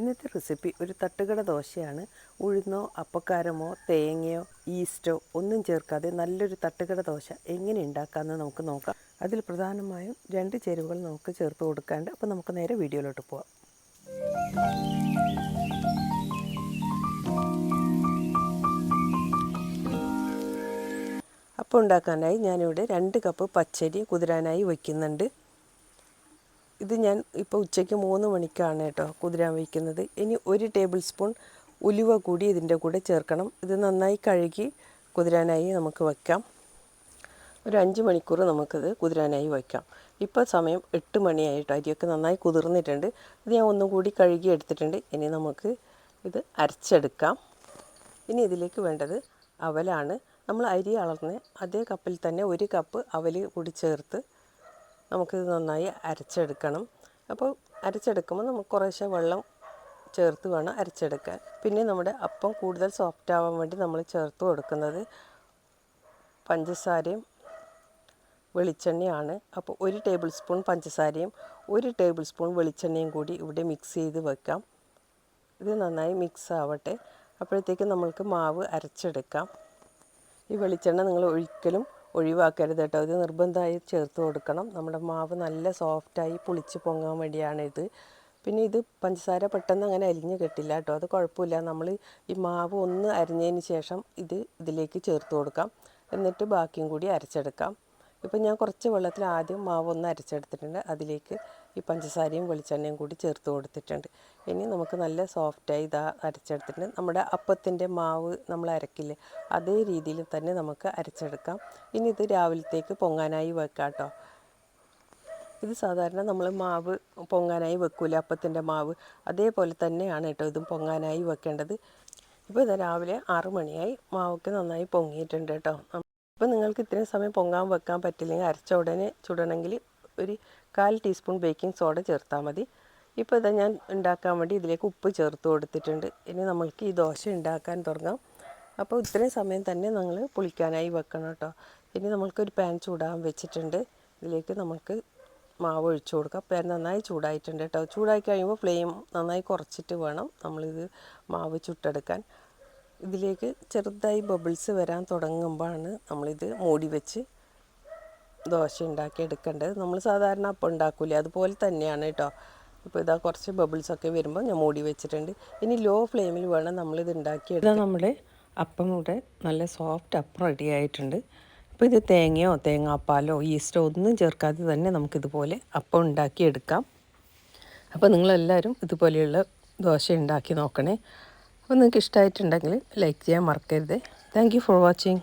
ഇന്നത്തെ റെസിപ്പി ഒരു തട്ടുകട ദോശയാണ്. ഉഴുന്നോ അപ്പക്കാരമോ തേങ്ങയോ ഈസ്റ്റോ ഒന്നും ചേർക്കാതെ നല്ലൊരു തട്ടുകട ദോശ എങ്ങനെ ഉണ്ടാക്കാമെന്ന് നമുക്ക് നോക്കാം. അതിൽ പ്രധാനമായും രണ്ട് ചേരുവകൾ നമുക്ക് ചേർത്ത് കൊടുക്കാണ്ട് അപ്പോൾ നമുക്ക് നേരെ വീഡിയോയിലോട്ട് പോവാം. അപ്പം ഉണ്ടാക്കാനായി ഞാനിവിടെ രണ്ട് കപ്പ് പച്ചരി കുതിരാനായി വയ്ക്കുന്നുണ്ട്. ഇത് ഞാൻ ഇപ്പോൾ ഉച്ചയ്ക്ക് മൂന്ന് മണിക്കാണ് കേട്ടോ കുതിരാൻ വയ്ക്കുന്നത്. ഇനി ഒരു ടേബിൾ സ്പൂൺ ഉലുവ കൂടി ഇതിന്റെ കൂടെ ചേർക്കണം. ഇത് നന്നായി കഴുകി കുതിരാനായി നമുക്ക് വയ്ക്കാം. ഒരു അഞ്ച് മണിക്കൂർ നമുക്കിത് കുതിരാനായി വയ്ക്കാം. ഇപ്പോൾ സമയം എട്ട് മണിയായിട്ട്. അരിയൊക്കെ നന്നായി കുതിർന്നിട്ടുണ്ട്. ഇത് ഞാൻ ഒന്നും കൂടി കഴുകി എടുത്തിട്ടുണ്ട്. ഇനി നമുക്ക് ഇത് അരച്ചെടുക്കാം. ഇനി ഇതിലേക്ക് വേണ്ടത് അവലാണ്. നമ്മൾ അരി അളർന്ന് അതേ കപ്പിൽ തന്നെ ഒരു കപ്പ് അവൽ കൂടി ചേർത്ത് നമുക്കിത് നന്നായി അരച്ചെടുക്കണം. അപ്പോൾ അരച്ചെടുക്കുമ്പോൾ നമുക്ക് കുറേശ്ശെ വെള്ളം ചേർത്ത് വേണം അരച്ചെടുക്കാൻ. പിന്നെ നമ്മുടെ അപ്പം കൂടുതൽ സോഫ്റ്റ് ആവാൻ വേണ്ടി നമ്മൾ ചേർത്ത് കൊടുക്കുന്നത് പഞ്ചസാരയും വെളിച്ചെണ്ണയാണ്. അപ്പോൾ ഒരു ടേബിൾ സ്പൂൺ പഞ്ചസാരയും ഒരു ടേബിൾ സ്പൂൺ വെളിച്ചെണ്ണയും കൂടി ഇവിടെ മിക്സ് ചെയ്ത് വെക്കാം. ഇത് നന്നായി മിക്സ് ആവട്ടെ. അപ്പോഴത്തേക്കും നമ്മൾക്ക് മാവ് അരച്ചെടുക്കാം. ഈ വെളിച്ചെണ്ണ നിങ്ങൾ ഒരിക്കലും ഒഴിവാക്കരുത് കേട്ടോ ഇത് നിർബന്ധമായി ചേർത്ത് കൊടുക്കണം. നമ്മുടെ മാവ് നല്ല സോഫ്റ്റായി പുളിച്ച് പൊങ്ങാൻ വേണ്ടിയാണ് ഇത് പിന്നെ ഇത് പഞ്ചസാര പെട്ടെന്ന് അങ്ങനെ അരിഞ്ഞ് കെട്ടില്ല കേട്ടോ. അത് കുഴപ്പമില്ല. നമ്മൾ ഈ മാവ് ഒന്ന് അരിഞ്ഞതിന് ശേഷം ഇത് ഇതിലേക്ക് ചേർത്ത് കൊടുക്കാം. എന്നിട്ട് ബാക്കിയും കൂടി അരച്ചെടുക്കാം. ഇപ്പം ഞാൻ കുറച്ച് വെള്ളത്തിൽ ആദ്യം മാവ് ഒന്ന് അരച്ചെടുത്തിട്ടുണ്ട്. അതിലേക്ക് ഈ പഞ്ചസാരയും വെളിച്ചെണ്ണയും കൂടി ചേർത്ത് കൊടുത്തിട്ടുണ്ട്. ഇനി നമുക്ക് നല്ല സോഫ്റ്റായി ഇതാ അരച്ചെടുത്തിട്ടുണ്ട്. നമ്മുടെ അപ്പത്തിന്റെ മാവ് നമ്മൾ അരക്കില്ലേ അതേ രീതിയിൽ തന്നെ നമുക്ക് അരച്ചെടുക്കാം. ഇനി ഇത് രാവിലത്തേക്ക് പൊങ്ങാനായി വെക്കാം കേട്ടോ. ഇത് സാധാരണ നമ്മൾ മാവ് പൊങ്ങാനായി വെക്കൂല അപ്പത്തിന്റെ മാവ്. അതേപോലെ തന്നെയാണ് കേട്ടോ ഇതും പൊങ്ങാനായി വെക്കേണ്ടത്. ഇപ്പോൾ ഇത് രാവിലെ ആറു മണിയായി മാവൊക്കെ നന്നായി പൊങ്ങിയിട്ടുണ്ട് കേട്ടോ. അപ്പോൾ നിങ്ങൾക്ക് ഇത്രയും സമയം പൊങ്ങാൻ വെക്കാൻ പറ്റില്ലെങ്കിൽ അരച്ച ഉടനെ ചുടണമെങ്കിൽ ഒരു കാൽ ടീസ്പൂൺ ബേക്കിംഗ് സോഡ ചേർത്താൽ മതി. ഇപ്പോൾ ഇതാ ഞാൻ ഉണ്ടാക്കാൻ വേണ്ടി ഇതിലേക്ക് ഉപ്പ് ചേർത്ത് കൊടുത്തിട്ടുണ്ട്. ഇനി നമ്മൾക്ക് ഈ ദോശ ഉണ്ടാക്കാൻ തുടങ്ങാം. അപ്പോൾ ഇത്രയും സമയം തന്നെ നമ്മൾ പുളിക്കാനായി വെക്കണം കേട്ടോ. ഇനി നമ്മൾക്കൊരു പാൻ ചൂടാൻ വെച്ചിട്ടുണ്ട്. ഇതിലേക്ക് നമുക്ക് മാവ് ഒഴിച്ചു കൊടുക്കാം. പാൻ നന്നായി ചൂടായിട്ടുണ്ട് കേട്ടോ. ചൂടായി കഴിയുമ്പോൾ ഫ്ലെയിം നന്നായി കുറച്ചിട്ട് വേണം നമ്മളിത് മാവ് ചുട്ടെടുക്കാൻ. ഇതിലേക്ക് ചെറുതായി ബബിൾസ് വരാൻ തുടങ്ങുമ്പോഴാണ് നമ്മളിത് മൂടി വെച്ച് ദോശ ഉണ്ടാക്കി എടുക്കേണ്ടത്. നമ്മൾ സാധാരണ അപ്പം ഉണ്ടാക്കൂലേ അതുപോലെ തന്നെയാണ് കേട്ടോ. ഇപ്പോൾ ഇതാ കുറച്ച് ബബിൾസൊക്കെ വരുമ്പോൾ ഞാൻ മൂടി വെച്ചിട്ടുണ്ട്. ഇനി ലോ ഫ്ലെയിമിൽ വേണം നമ്മളിത് ഉണ്ടാക്കി എടുക്കാം നമ്മുടെ അപ്പം കൂടെ നല്ല സോഫ്റ്റ് അപ്പം റെഡി ആയിട്ടുണ്ട്. അപ്പോൾ ഇത് തേങ്ങയോ തേങ്ങാപ്പാലോ ഈസ്റ്റോ ഒന്നും ചേർക്കാതെ തന്നെ നമുക്കിതുപോലെ അപ്പം ഉണ്ടാക്കി എടുക്കാം. അപ്പോൾ നിങ്ങളെല്ലാവരും ഇതുപോലെയുള്ള ദോശ ഉണ്ടാക്കി നോക്കണേ. അപ്പോൾ നിങ്ങൾക്ക് ഇഷ്ടമായിട്ടുണ്ടെങ്കിൽ ലൈക്ക് ചെയ്യാൻ മറക്കരുത്. Thank for watching